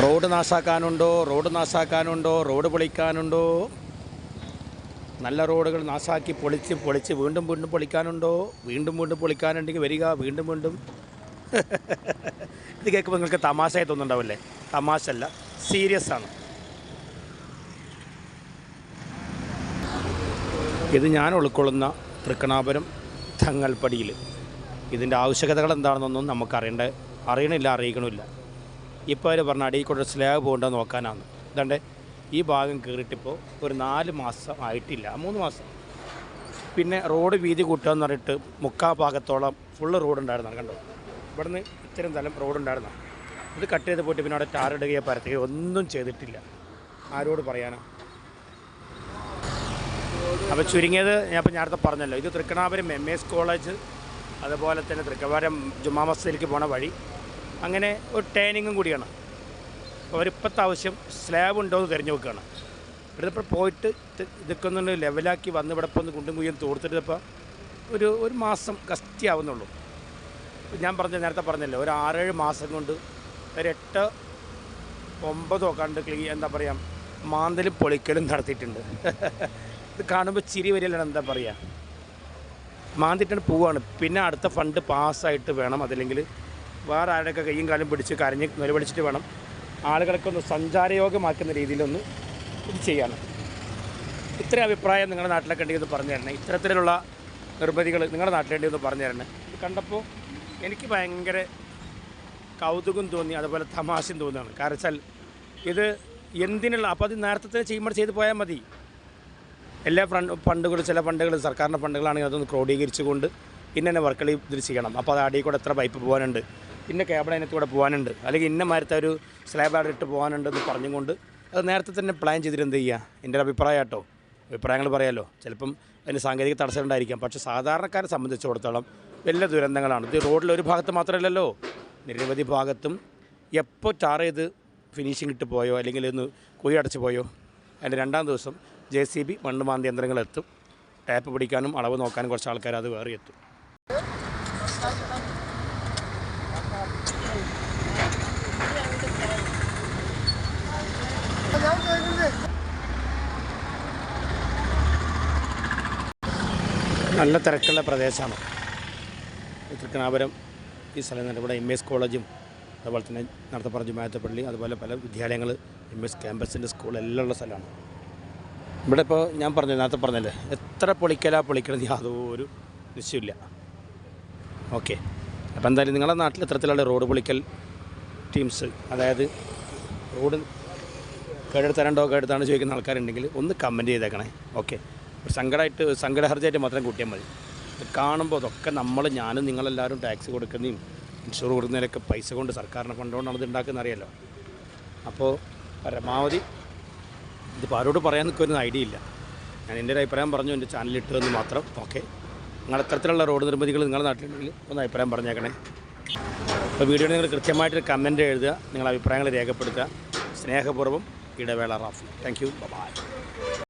Road നാശാക്കാനുണ്ടോ? Road നാശാക്കാനുണ്ടോ? Road പൊളിക്കാനുണ്ടോ? നല്ല റോഡുകൾ നാശാക്കി പൊളിച്ച് പൊളിച്ച് വീണ്ടും വീണ്ടും പൊളിക്കാനുണ്ടോ? വീണ്ടും വീണ്ടും പൊളിക്കാനുണ്ടെങ്കിൽ വരിക വീണ്ടും വീണ്ടും. ഇത് കേൾക്കുമ്പോൾ നിങ്ങൾക്ക് തമാശയായി തോന്നുന്നുണ്ടാവില്ലേ? തമാശ അല്ല സീരിയസ് ആണ്. ഇത് ഞാൻ ഉൾക്കൊള്ളുന്ന തൃക്കണാപുരം തങ്ങൽപ്പടിയിൽ. ഇതിന്റെ ആവശ്യകതകൾ എന്താണെന്നൊന്നും നമുക്കറിയേണ്ട അറിയണില്ല അറിയിക്കണമില്ല ഇപ്പോൾ അവർ പറഞ്ഞ അടിയിൽ കൂടെ സ്ലാബ് പോകേണ്ടത് നോക്കാനാണ് ഇതാണ്ട് ഈ ഭാഗം കയറിയിട്ടിപ്പോൾ ഒരു നാല് മാസം ആയിട്ടില്ല മൂന്ന് മാസം. പിന്നെ റോഡ് വീതി കൂട്ടുക എന്ന് പറഞ്ഞിട്ട് മുക്കാ ഭാഗത്തോളം ഫുള്ള് റോഡ് ഉണ്ടായിരുന്നാണ് കണ്ടോ? ഇവിടുന്ന് ഇത്തരം സ്ഥലം റോഡ് ഉണ്ടായിരുന്നു. ഇത് കട്ട് ചെയ്ത് പോയിട്ട് പിന്നെ അവിടെ ടാറിടുകയോ പരത്തുകയോ ഒന്നും ചെയ്തിട്ടില്ല. ആരോട് പറയാനാ? അപ്പോൾ ചുരുങ്ങിയത് ഞാൻ ഇപ്പം നേരത്തെ പറഞ്ഞല്ലോ ഇത് തൃക്കണാപുരം എം എസ് കോളേജ് അതുപോലെ തന്നെ തൃക്കവാരം ജുമാ മസ്ജിദിലേക്ക് പോണ വഴി അങ്ങനെ ഒരു ട്രെയിനിങ്ങും കൂടിയാണ്. അവരിപ്പോഴത്തെ ആവശ്യം സ്ലാബ് ഉണ്ടോ എന്ന് തിരഞ്ഞു നോക്കുകയാണ്. ഇവിടെ പോയിട്ട് ഇത് ഇതൊക്കെ ഒന്ന് ലെവലാക്കി വന്ന് ഇവിടെ ഒന്ന് കുണ്ടും കുയ്യും തോർത്തിട്ട് ഇപ്പോൾ ഒരു ഒരു മാസം കസ്റ്റിയാവുന്നുള്ളൂ ഞാൻ പറഞ്ഞ നേരത്തെ പറഞ്ഞല്ലോ ഒരു ആറേഴ് മാസം കൊണ്ട് ഒരു എട്ട് ഒമ്പതോ കണ്ട് ക്ലീ എന്താ പറയുക മാന്തലും പൊളിക്കലും നടത്തിയിട്ടുണ്ട്. ഇത് കാണുമ്പോൾ ചിരി വരികയാണ് എന്താ പറയുക മാന്തിട്ടാണ് പോവാണ് പിന്നെ അടുത്ത ഫണ്ട് പാസ്സായിട്ട് വേണം. അതല്ലെങ്കിൽ വേറെ ആരുടെയൊക്കെ കയ്യും കാലും പിടിച്ച് കരഞ്ഞ് നിലവിളിച്ചിട്ട് വേണം ആളുകളൊക്കെ ഒന്ന് സഞ്ചാരയോഗ്യമാക്കുന്ന രീതിയിലൊന്ന് ഇത് ചെയ്യണം ഇത്ര അഭിപ്രായം നിങ്ങളുടെ നാട്ടിലൊക്കെ ഉണ്ടെങ്കിൽ ഒന്ന് പറഞ്ഞു തരണേ. ഇത്തരത്തിലുള്ള നിർമ്മിതികൾ നിങ്ങളുടെ നാട്ടിലുണ്ടെങ്കിൽ ഒന്ന് പറഞ്ഞു തരണേ. ഇത് കണ്ടപ്പോൾ എനിക്ക് ഭയങ്കര കൗതുകം തോന്നി അതുപോലെ തമാശയും തോന്നുകയാണ്. കാരണം വെച്ചാൽ ഇത് എന്തിനുള്ള അപ്പോൾ അത് നേരത്തെ തന്നെ ചെയ്യുമ്പോൾ ചെയ്ത് പോയാൽ മതി. എല്ലാ ഫണ്ട് ഫണ്ടുകൾ ചില ഫണ്ടുകൾ സർക്കാരിന്റെ ഫണ്ടുകളാണെങ്കിൽ അതൊന്ന് ക്രോഡീകരിച്ചുകൊണ്ട് ഇന്ന തന്നെ വർക്കുകൾ ഇതിൽ ചെയ്യണം. അപ്പോൾ അത് അടിയിൽ കൂടെ എത്ര പൈപ്പ് പോകാനുണ്ട്. ഇന്ന കേബിൾ അതിനകത്ത് കൂടെ പോകാനുണ്ട് അല്ലെങ്കിൽ ഇന്ന മരത്തെ ഒരു സ്ലാബ് അവിടെ ഇട്ട് പോകാനുണ്ട് എന്ന് പറഞ്ഞുകൊണ്ട് അത് നേരത്തെ തന്നെ പ്ലാൻ ചെയ്തിട്ട് എന്ത് ചെയ്യുക എന്റെ ഒരു അഭിപ്രായം കേട്ടോ അഭിപ്രായങ്ങൾ പറയാമല്ലോ ചിലപ്പം അതിന് സാങ്കേതിക തടസ്സം ഉണ്ടായിരിക്കാം. പക്ഷേ സാധാരണക്കാരെ സംബന്ധിച്ചിടത്തോളം വലിയ ദുരന്തങ്ങളാണ്. ഇത് റോഡിൽ ഒരു ഭാഗത്ത് മാത്രമല്ലല്ലോ. നിരവധി ഭാഗത്തും എപ്പോൾ ടാർ ചെയ്ത് ഫിനിഷിംഗ് ഇട്ട് പോയോ അല്ലെങ്കിൽ ഒന്ന് കുഴി അടച്ച് പോയോ അതിന്റെ രണ്ടാം ദിവസം ജെ സി ബി മണ്ണ് മാന്തി യന്ത്രങ്ങൾ എത്തും. ടാപ്പ് പിടിക്കാനും അളവ് നോക്കാനും കുറച്ച് ആൾക്കാർ അത് വേറെ എത്തും നല്ല തിരക്കുള്ള പ്രദേശമാണ്. തൃക്കണാപുരം ഈ സ്ഥലം തന്നെ ഇവിടെ എം എസ് കോളേജും അതുപോലെ തന്നെ നടത്തപ്പുറം പറഞ്ഞ ജുമായത്തപ്പള്ളി അതുപോലെ പല വിദ്യാലയങ്ങൾ എം എസ് ക്യാമ്പസിന്റെ സ്കൂൾ എല്ലാം ഉള്ള സ്ഥലമാണ്. ഇവിടെ ഇപ്പോൾ ഞാൻ പറഞ്ഞു നേരത്തെ പറഞ്ഞല്ലേ എത്ര പൊളിക്കലാ പൊളിക്കണത് യാതൊരു നിശ്ചയമില്ല ഓക്കെ. അപ്പോൾ എന്തായാലും നിങ്ങളുടെ നാട്ടിൽ ഇത്തരത്തിലുള്ള റോഡ് പൊളിക്കൽ ടീംസ് അതായത് റോഡ് കേടെടുത്തരണ്ടോ കേടെടുത്താണ് ചോദിക്കുന്ന ആൾക്കാരുണ്ടെങ്കിൽ ഒന്ന് കമന്റ് ചെയ്തേക്കണേ. ഓക്കെ. സങ്കടമായിട്ട് സങ്കടഹർജയായിട്ട് മാത്രം കൂട്ടിയാൽ മതി. കാണുമ്പോൾ അതൊക്കെ നമ്മൾ ഞാനും നിങ്ങളെല്ലാവരും ടാക്സ് കൊടുക്കുന്നതും ഇൻഷുർ കൊടുക്കുന്നതിലൊക്കെ പൈസ കൊണ്ട് സർക്കാരിനെ ഫണ്ടുകൊണ്ടാണ് ഇത് ഉണ്ടാക്കുന്നത് അറിയാലോ? അപ്പോൾ പരമാവധി ഇതിപ്പോൾ ആരോട് പറയാൻ നിൽക്കുന്ന ഐഡിയ ഇല്ല. ഞാൻ എന്റെ ഒരു അഭിപ്രായം പറഞ്ഞു എന്റെ ചാനലിൽ ഇട്ടതെന്ന് മാത്രം. ഓക്കെ നിങ്ങൾ ഇത്തരത്തിലുള്ള റോഡ് നിർമ്മിതികൾ നിങ്ങളുടെ നാട്ടിലുണ്ടെങ്കിൽ ഒന്ന് അഭിപ്രായം പറഞ്ഞേക്കണേ. അപ്പോൾ വീഡിയോ നിങ്ങൾ കൃത്യമായിട്ടൊരു കമന്റ് എഴുതുക നിങ്ങളുടെ അഭിപ്രായങ്ങൾ രേഖപ്പെടുത്തുക. സ്നേഹപൂർവം ഇടവേള റാഫി. Thank you by